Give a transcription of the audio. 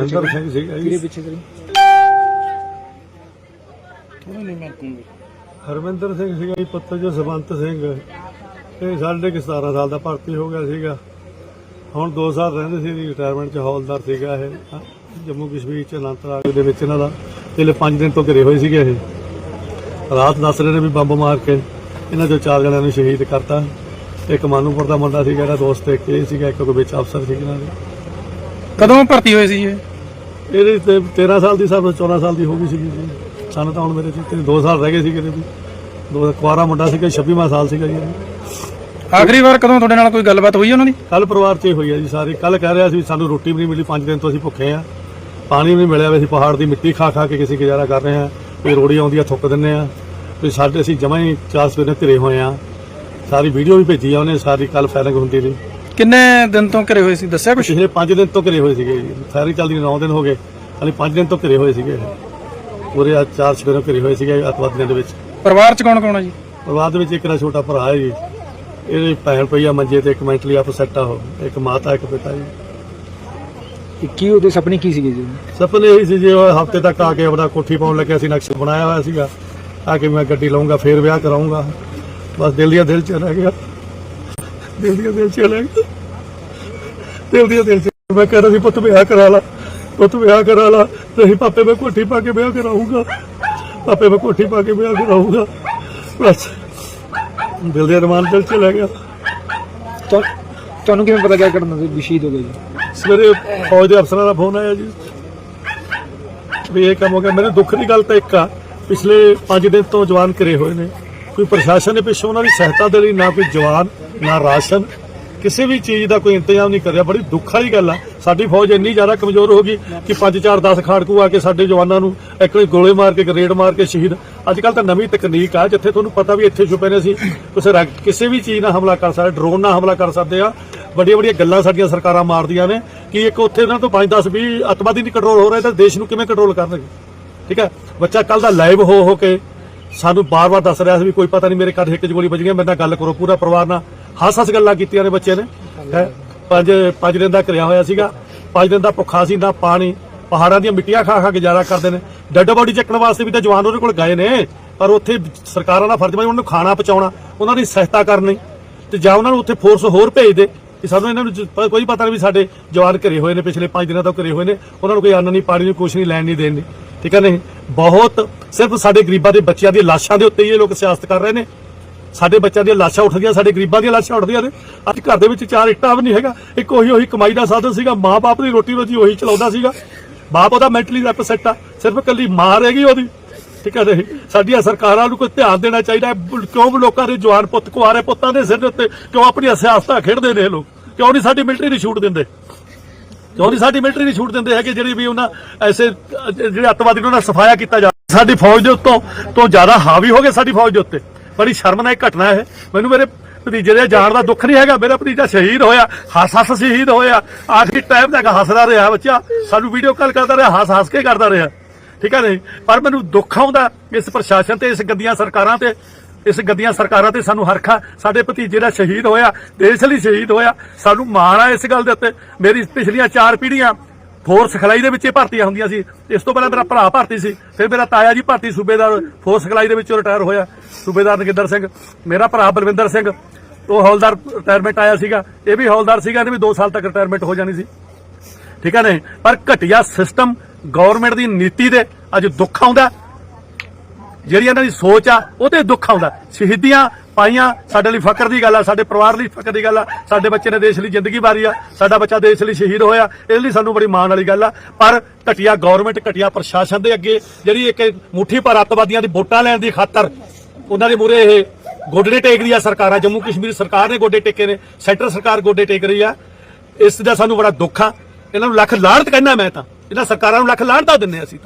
ਹਰਮਿੰਦਰ ਸਿੰਘ ਸੀਗਾ ਜੀ। ਪਿੱਛੇ ਕਰੀ? ਥੋੜਾ ਨਹੀਂ ਮੈਂ ਕਹੂੰਗਾ ਹਰਮਿੰਦਰ ਸਿੰਘ ਸੀਗਾ ਜੀ ਪੁੱਤਰ ਜੋ ਸਵੰਤ ਸਿੰਘ। ਇਹ ਸਾਡੇ ਕਿ 17 ਸਾਲ ਦਾ ਭਰਤੀ ਹੋ ਗਿਆ ਸੀਗਾ। ਹੁਣ 2 ਸਾਲ ਰਹਿੰਦੇ ਸੀ ਰਿਟਾਇਰਮੈਂਟ ਚ ਹੌਲਦਾਰ ਸੀਗਾ ਇਹ। ਜੰਮੂ ਕਸ਼ਮੀਰ ਚ ਅਨੰਤਨਾਗ ਦੇ ਵਿੱਚ ਇਹਨਾਂ ਦਾ। ਇਹਲੇ 5 ਦਿਨ ਤੋਂ ਘਰੇ ਹੋਏ ਸੀਗੇ ਇਹ। ਰਾਤ ਦੱਸ ਰਹੇ ਨੇ ਵੀ ਬੰਬ ਮਾਰ ਕੇ ਇਹਨਾਂ ਚੋਂ ਚਾਰ ਜਣਿਆਂ ਨੂੰ ਸ਼ਹੀਦ ਕਰਤਾ। ਇੱਕ ਮਾਨੂਪੁਰ ਦਾ ਮੁੰਡਾ ਸੀਗਾ ਇਹਦਾ ਦੋਸਤ ਇੱਕ ਇਹ ਸੀਗਾ ਇੱਕ ਕੋਈ ਵਿੱਚ ਅਫਸਰ ਸੀ ਇਹਨਾਂ ਦੇ। ਕਦੋਂ ਭਰਤੀ ਹੋਏ ਸੀ ਇਹ? ਇਹਦੇ ਤੇ 13 ਸਾਲ ਦੀ ਸਭ 14 ਸਾਲ ਦੀ ਹੋ ਗਈ ਸੀਗੀ ਜੀ। ਸਾਨੂੰ ਤਾਂ ਹੁਣ ਮੇਰੇ ਚ 2 ਸਾਲ ਰਹਿ ਗਏ ਸੀਗੇ ਇਹਦੇ ਵੀ। ਦੋ ਕੁਆਰਾ ਮੁੰਡਾ ਸੀਗਾ 26ਵਾਂ ਸਾਲ ਸੀਗਾ ਜੀ ਆਖਰੀ ਵਾਰ ਕਦੋਂ ਤੁਹਾਡੇ ਨਾਲ ਕੋਈ ਗੱਲਬਾਤ ਹੋਈ ਉਹਨਾਂ ਦੀ? ਕੱਲ ਪਰਿਵਾਰ 'ਚ ਹੋਈ ਹੈ ਜੀ ਸਾਰੇ। ਕੱਲ ਕਹਿ ਰਿਹਾ ਸੀ ਸਾਨੂੰ ਰੋਟੀ ਵੀ ਨਹੀਂ ਮਿਲੀ 5 ਦਿਨ ਤੋਂ ਅਸੀਂ ਭੁੱਖੇ ਆ। ਪਾਣੀ ਵੀ ਨਹੀਂ ਮਿਲਿਆ ਵੀ ਅਸੀਂ ਪਹਾੜ ਦੀ ਮਿੱਟੀ ਖਾ ਖਾ ਕੇ ਕਿਸੇ ਗੁਜ਼ਾਰਾ ਕਰ ਰਹੇ ਆ। ਕੋਈ ਰੋੜੀ ਆਉਂਦੀ ਆ ਥੁੱਕ ਦਿੰਨੇ ਆ। ਵੀ ਸਾਡੇ ਅਸੀਂ ਜਮਾਂ ਹੀ ਚਾਰ ਸਵੇਰੇ ਘਿਰੇ ਹੋਏ ਆ। ਸਾਰੀ ਵੀਡੀਓ ਵੀ ਭੇਜੀ ਆ ਉਹਨੇ ਸਾਰੀ ਕੱਲ ਫਾਇਰਿੰਗ ਹੁੰਦੀ ਰਹੀ। ਕਿੰਨੇ ਦਿਨ ਤੋਂ ਘਰੇ ਹੋਏ ਸੀ? ਦੱਸਿਆ ਕੁਛ? ਪਿਛਲੇ 5 ਦਿਨ ਤੋਂ ਘਿਰੇ ਹੋਏ ਸੀਗੇ ਜੀ। ਫਾਇਰਿੰਗ ਚੱਲਦੀ 9 ਦਿਨ ਹੋ ਗਏ। ਹਾਲੇ 5 ਦਿਨ ਤੋਂ ਘਿਰੇ ਹੋਏ ਸੀਗੇ। ਪੂਰੇ ਆ ਚਾਰ ਸਵੇਰੇ ਘਿਰੇ ਹੋਏ ਸੀਗੇ ਅਤਵਾਦੀਆਂ ਦੇ ਵਿੱਚ। ਪਰਿਵਾਰ ਚ ਕੌਣ ਕੌਣ ਆ ਜੀ? ਪਰਿਵਾਰ ਦੇ ਵਿੱਚ ਇੱਕ ਦਾ ਛੋਟਾ ਭਰਾ ਹੈ ਜੀ। ਇਹਦੀ ਭੈਣ ਪਈ ਆ ਮੰਜੇ ਤੇ ਇੱਕ ਮੈਂਟਲੀ ਅਪਸੈਟ ਆ ਉਹ। ਇੱਕ ਮਾਤਾ ਇੱਕ ਪਿਤਾ ਜੀ। ਕੀ ਉਹਦੇ ਸੁਪਨੇ ਕੀ ਸੀਗੇ ਜੀ? ਸੁਪਨੇ ਇਹੀ ਸੀ ਜੇ ਉਹ ਹਫ਼ਤੇ ਤੱਕ ਆ ਕੇ ਆਪਣਾ ਕੋਠੀ ਪਾਉਣ ਲੱਗਿਆ ਸੀ ਨਕਸ਼ਾ ਬਣਾਇਆ ਹੋਇਆ ਸੀਗਾ। ਆ ਕੇ ਮੈਂ ਗੱਡੀ ਲਵਾਂਗਾ ਫੇਰ ਵਿਆਹ ਕਰਾਉਂਗਾ ਬਸ ਦਿਲ ਦੀਆਂ ਦਿਲ ਚ ਰਹਿ ਗਿਆ। ਦਿਲ ਦੀਆਂ ਦਿਲ ਚ ਰਹਿ ਗਿਆ। ਦਿਲ ਦੀਆਂ ਦਿਲ ਚ। ਮੈਂ ਕਹਿ ਰਿਹਾ ਸੀ ਪੁੱਤ ਵਿਆਹ ਕਰਾ ਲਾ ਪੁੱਤ ਵਿਆਹ ਕਰਾ ਲਾ। ਨਹੀਂ ਪਾਪੇ ਮੈਂ ਕੋਠੀ ਪਾ ਕੇ ਵਿਆਹ ਕਰਾਉਂਗਾ ਪਾਪੇ ਮੈਂ ਕੋਠੀ ਪਾ ਕੇ ਵਿਆਹ ਕਰਾਉਂਗਾ ਬਸ। ਦਿਲ ਦੇ ਅਰਮਾਨ ਦਿਲ ਚ ਲੈ ਗਿਆ। ਤੁਹਾਨੂੰ ਕਿਵੇਂ ਪਤਾ ਕਿਆ ਕਰਨਾ ਸੀ? ਵੀ ਸ਼ਹੀਦ ਹੋ ਗਏ ਜੀ। ਸਵੇਰੇ ਫੌਜ ਦੇ ਅਫਸਰਾਂ ਦਾ ਫੋਨ ਆਇਆ ਜੀ। ਵੀ ਇਹ ਕੰਮ ਹੋ ਗਿਆ। ਮੇਰੇ ਦੁੱਖ ਦੀ ਗੱਲ ਤਾਂ ਇੱਕ ਆ। ਪਿਛਲੇ 5 ਦਿਨ ਤੋਂ ਜਵਾਨ ਘਰੇ ਹੋਏ ਨੇ। ਕੋਈ ਪ੍ਰਸ਼ਾਸਨ ਨੇ ਪਿੱਛੋਂ ਉਹਨਾਂ ਦੀ ਸਹਾਇਤਾ ਦੇ ਲਈ ਨਾ ਕੋਈ ਜਵਾਨ ਨਾ ਰਾਸ਼ਨ ਕਿਸੇ ਵੀ ਚੀਜ਼ ਦਾ ਕੋਈ ਇੰਤਜ਼ਾਮ ਨਹੀਂ ਕਰਿਆ। ਬੜੀ ਦੁੱਖ ਵਾਲੀ ਗੱਲ ਆ। ਸਾਡੀ ਫੌਜ ਇੰਨੀ ਜ਼ਿਆਦਾ ਕਮਜ਼ੋਰ ਹੋ ਗਈ ਕਿ 5 4 10 ਖਾੜਕੂ ਆ ਕੇ ਸਾਡੇ ਜਵਾਨਾਂ ਨੂੰ ਇੱਕ ਗੋਲੇ ਮਾਰ ਕੇ ਗਰੇਡ ਮਾਰ ਕੇ ਸ਼ਹੀਦ। ਅੱਜ ਕੱਲ ਤਾਂ ਨਵੀਂ ਤਕਨੀਕ ਆ, ਜਿੱਥੇ ਤੁਹਾਨੂੰ ਪਤਾ ਵੀ ਇੱਥੇ ਛੁਪੇ ਨੇ ਅਸੀਂ। ਕਿਸੇ ਰਾ- ਕਿਸੇ ਵੀ ਚੀਜ਼ ਨਾਲ ਹਮਲਾ ਕਰ ਸਕਦੇ ਡਰੋਨ ਨਾਲ ਹਮਲਾ ਕਰ ਸਕਦੇ ਆ। ਵੱਡੀਆਂ ਵੱਡੀਆਂ ਗੱਲਾਂ ਸਾਡੀਆਂ ਸਰਕਾਰਾਂ ਮਾਰਦੀਆਂ ਨੇ ਕਿ ਇੱਕ ਉੱਥੇ ਉਹਨਾਂ ਤੋਂ 5 10 20 ਅੱਤਵਾਦੀ ਨਹੀਂ ਕੰਟਰੋਲ ਹੋ ਰਹੇ ਤਾਂ ਦੇਸ਼ ਨੂੰ ਕਿਵੇਂ ਕੰਟਰੋਲ ਕਰਨਗੇ? ਠੀਕ ਹੈ ਬੱਚਾ ਕੱਲ ਦਾ ਲਾਈਵ ਹੋ ਹੋ ਕੇ ਸਾਨੂੰ ਬਾਰ-ਬਾਰ ਦੱਸ ਰਿਹਾ ਸੀ ਵੀ ਕੋਈ ਪਤਾ ਨਹੀਂ ਮੇਰੇ ਘਰ ਇੱਕ 'ਚ ਗੋਲੀ ਵੱਜ ਗਈ, ਮੇਰੇ ਨਾਲ ਗੱਲ ਕਰੋ, ਪੂਰਾ ਪਰਿਵਾਰ ਨਾਲ। ਹੱਸ-ਹੱਸ ਗੱਲਾਂ ਕੀਤੀਆਂ ਨੇ ਬੱਚੇ ਨੇ, ਹੈਂ। ਪੰਜ ਪੰਜ ਦਿਨ ਦਾ ਕਰਿਆ ਹੋਇਆ ਸੀਗਾ। ਪੰਜ ਦਿਨ ਦਾ ਭੁੱਖਾ ਸੀ, ਨਾ ਪਾਣੀ। ਪਹਾੜਾਂ ਦੀਆਂ ਮਿੱਟੀਆਂ ਖਾ ਖਾ ਕੇ ਗੁਜ਼ਾਰਾ ਕਰਦੇ ਨੇ। ਡੈੱਡ ਬੋਡੀ ਚੱਕਣ ਵਾਸਤੇ ਵੀ ਤਾਂ ਜਵਾਨ ਉਹਦੇ ਕੋਲ ਗਏ ਨੇ, ਪਰ ਉੱਥੇ ਸਰਕਾਰਾਂ ਦਾ ਫਰਜ਼ ਬਣੀ ਉਹਨਾਂ ਨੂੰ ਖਾਣਾ ਪਹੁੰਚਾਉਣਾ, ਉਹਨਾਂ ਦੀ ਸਹਾਇਤਾ ਕਰਨੀ। ਤੇ ਜਾਂ ਉਹਨਾਂ ਨੂੰ ਉੱਥੇ ਫੋਰਸ ਹੋਰ ਭੇਜ ਦੇ ਕਿ ਸਾਨੂੰ ਇਹਨਾਂ ਨੂੰ ਜ- ਪ- ਕੋਈ ਪਤਾ ਨਹੀਂ ਵੀ ਸਾਡੇ ਜਵਾਨ ਘਰੇ ਹੋਏ ਨੇ, ਪਿਛਲੇ 5 ਦਿਨਾਂ ਤੋਂ ਘਰੇ ਹੋਏ ਨੇ। ਉਹਨਾਂ ਨੂੰ ਕੋਈ ਅੰਨ ਨਹੀਂ, ਪਾਣੀ ਨਹੀਂ, ਕੁਛ ਨਹੀਂ, ਲੈਣ ਨਹੀਂ ਦੇਣ ਨਹੀਂ। ਠੀਕ ਹੈ ਨਹੀਂ? ਬਹੁਤ ਸਿਰਫ ਸਾਡੇ ਗਰੀਬਾਂ ਦੇ ਬੱਚਿਆਂ ਦੀਆਂ ਲਾਸ਼ਾਂ ਦੇ ਉੱਤੇ ਹੀ ਇਹ ਲੋਕ ਸਿਆਸਤ ਕਰ ਰਹੇ ਨੇ। ਸਾਡੇ ਬੱਚਿਆਂ ਦੀਆਂ ਲਾਸ਼ਾਂ ਉੱਠਦੀਆਂ, ਸਾਡੇ ਗਰੀਬਾਂ ਦੀਆਂ ਲਾਸ਼ਾਂ ਉੱਠਦੀਆਂ ਨੇ। ਅੱਜ ਘਰ ਦੇ ਵਿੱਚ ਚਾਰ ਇੱਟਾਂ ਵੀ ਨਹੀਂ ਹੈਗਾ। ਇੱਕ ਉਹੀ ਉਹੀ ਕਮਾਈ ਦਾ ਸਾਧਨ ਸੀਗਾ। ਮਾਂ-ਬਾਪ ਦੀ ਰੋਟੀ ਰੋਜੀ ਉਹੀ ਚਲਾਉਂਦਾ ਸੀਗਾ। ਬਾਪ ਉਹਦਾ ਮੈਂਟਲੀ ਅਪਸੈਟ ਆ। ਸਿਰਫ ਇਕੱਲੀ ਮਾਂ ਰਹਿ ਗਈ ਉਹਦੀ। ਠੀਕ ਹੈ ਨਹੀਂ? ਸਾਡੀਆਂ ਸਰਕਾਰਾਂ ਨੂੰ ਕੋਈ ਧਿਆਨ ਦੇਣਾ ਚਾਹੀਦਾ ਹੈ। ਬ- ਕਿਉਂ ਲੋਕਾਂ ਦੇ ਜਵਾਨ ਪੁੱਤ ਕੁਆਰੇ ਪੁੱਤਾਂ ਦੇ ਸਿਰ ਦੇ ਉੱਤੇ ਕਿਉਂ ਆਪਣੀਆਂ ਸਿਆਸਤਾਂ ਖੇਡਦੇ ਨੇ ਇਹ ਲੋਕ? ਕਿਉਂ ਨਹੀਂ ਸਾਡੀ ਮਿਲਟਰੀ ਨੂੰ ਛੂਟ ਦਿੰਦੇ? ਕਿਉਂ ਨਹੀਂ ਸਾਡੀ ਮਿਲਟਰੀ ਨੂੰ ਛੂਟ ਦਿੰਦੇ ਹੈਗੇ ਜਿਹੜੀ ਵੀ ਉਹਨਾਂ ਐਸੇ ਜਿਹੜੇ ਅੱਤਵਾਦੀ ਨੂੰ ਉਹਨਾਂ ਦਾ ਸਫਾਇਆ ਕੀਤਾ ਜਾ ਸਾਡੀ ਫੌਜ ਦੇ ਉੱਤੋਂ ਤੋਂ ਜ਼ਿਆਦਾ ਹਾਵੀ ਹੋ ਗਏ ਸਾਡੀ ਫੌਜ ਦੇ ਉੱਤੇ। ਬੜੀ ਸ਼ਰਮਨਾਕ ਘਟਨਾ ਹੈ ਮੈਨੂੰ ਮੇਰੇ ਭਤੀਜੇ ਦੇ ਜਾਣ ਦਾ ਦੁੱਖ ਨਹੀਂ ਹੈਗਾ। ਮੇਰਾ ਭਤੀਜਾ ਸ਼ਹੀਦ ਹੋਇਆ, ਹੱਸ ਹੱਸ ਸ਼ਹੀਦ ਹੋਇਆ। ਆਖਰੀ ਟਾਈਮ ਤੱਕ ਹੱਸਦਾ ਰਿਹਾ ਬੱਚਾ। ਸਾਨੂੰ ਵੀਡੀਓ ਕਾਲ ਕਰਦਾ ਰਿਹਾ, ਹੱਸ ਹੱਸ ਕੇ ਕਰਦਾ ਰਿਹਾ। ਠੀਕ ਹੈ ਨਹੀਂ? ਪਰ ਮੈਨੂੰ ਦੁੱਖ ਆਉਂਦਾ ਇਸ ਪ੍ਰਸ਼ਾਸਨ ਤੇ, ਇਸ ਗੱਦੀਆਂ ਸਰਕਾਰਾਂ ਤੇ। ਇਸ ਗੱਦੀਆਂ ਸਰਕਾਰਾਂ ਤੇ ਸਾਨੂੰ ਹਰਖਾ ਸਾਡੇ ਭਤੀਜੇ ਦਾ ਸ਼ਹੀਦ ਹੋਇਆ, ਦੇਸ਼ ਲਈ ਸ਼ਹੀਦ ਹੋਇਆ। ਸਾਨੂੰ ਮਾਣ ਆ ਇਸ ਗੱਲ ਦੇ ਉੱਤੇ। ਮੇਰੀ ਪਿਛਲੀਆਂ ਚਾਰ ਪੀੜ੍ਹੀਆਂ ਫੋਰਸ ਖਲਾਈ ਦੇ ਵਿੱਚ ਇਹ ਭਰਤੀਆਂ ਹੁੰਦੀਆਂ ਸੀ। ਇਸ ਤੋਂ ਪਹਿਲਾਂ ਮੇਰਾ ਭਰਾ ਭਰਤੀ ਸੀ। ਫਿਰ ਮੇਰਾ ਤਾਇਆ ਜੀ ਭਰਤੀ, ਸੂਬੇਦਾਰ ਫੋਰਸ ਖਲਾਈ ਦੇ ਵਿੱਚੋਂ ਰਿਟਾਇਰ ਹੋਇਆ। ਸੂਬੇਦਾਰ ਨਗਿੰਦਰ ਸਿੰਘ, ਮੇਰਾ ਭਰਾ ਬਲਵਿੰਦਰ ਸਿੰਘ, ਉਹ ਹੌਲਦਾਰ ਰਿਟਾਇਰਮੈਂਟ ਆਇਆ ਸੀਗਾ। ਇਹ ਵੀ ਹੌਲਦਾਰ ਸੀਗਾ, ਇਹਨੇ ਵੀ 2 ਸਾਲ ਤੱਕ ਰਿਟਾਇਰਮੈਂਟ ਹੋ ਜਾਣੀ ਸੀ। ਠੀਕ ਹੈ ਨੇ ਪਰ ਘਟੀਆ ਸਿਸਟਮ ਗਵਰਨਮੈਂਟ ਦੀ ਨੀਤੀ ਦੇ ਅੱਜ ਦੁੱਖ ਆਉਂਦਾ। ਜਿਹੜੀ ਇਹਨਾਂ ਦੀ ਸੋਚ ਆ, ਉਹ ਉਹਤੇ ਦੁੱਖ ਆਉਂਦਾ। ਸ਼ਹੀਦੀਆਂ ਪਾਈਆਂ ਸਾਡੇ ਲਈ ਫਕਰ ਦੀ ਗੱਲ ਆ, ਸਾਡੇ ਪਰਿਵਾਰ ਲਈ ਫਕਰ ਦੀ ਗੱਲ ਆ, ਸਾਡੇ ਬੱਚੇ ਨੇ ਦੇਸ਼ ਲਈ ਜ਼ਿੰਦਗੀ ਵਾਰੀ ਆ, ਸਾਡਾ ਬੱਚਾ ਦੇਸ਼ ਲਈ ਸ਼ਹੀਦ ਹੋਇਆ ਇਸ ਲਈ ਸਾਨੂੰ ਬੜੀ ਮਾਣ ਵਾਲੀ ਗੱਲ ਆ। ਪਰ ਘਟੀਆ ਗਵਰਨਮੈਂਟ ਘਟੀਆ ਪ੍ਰਸ਼ਾਸਨ ਦੇ ਅੱਗੇ ਜਿਹੜੀ ਇੱਕ ਮੁੱਠੀ ਭਰ ਅੱਤਵਾਦੀਆਂ ਦੀ ਵੋਟਾਂ ਲੈਣ ਦੀ ਖਾਤਰ ਉਹਨਾਂ ਦੇ ਮੂਰੇ ਇਹ ਗੋਡੇ ਟੇਕਦੀ ਆ ਸਰਕਾਰਾਂ, ਜੰਮੂ ਕਸ਼ਮੀਰ ਸਰਕਾਰ ਨੇ ਗੋਡੇ ਟੇਕੇ ਨੇ, ਸੈਂਟਰ ਸਰਕਾਰ ਗੋਡੇ ਟੇਕ ਰਹੀ ਆ। ਇਸ ਦਾ ਸਾਨੂੰ ਬੜਾ ਦੁੱਖ ਆ। ਇਹਨਾਂ ਨੂੰ ਲੱਖ ਲਾਹਣਤ ਕਹਿਣਾ ਮੈਂ ਤਾਂ। ਇਹਨਾਂ ਸਰਕਾਰਾਂ ਨੂੰ ਲੱਖ ਲਾਹਣਤਾਂ ਦਿੰਨੇ ਅਸੀਂ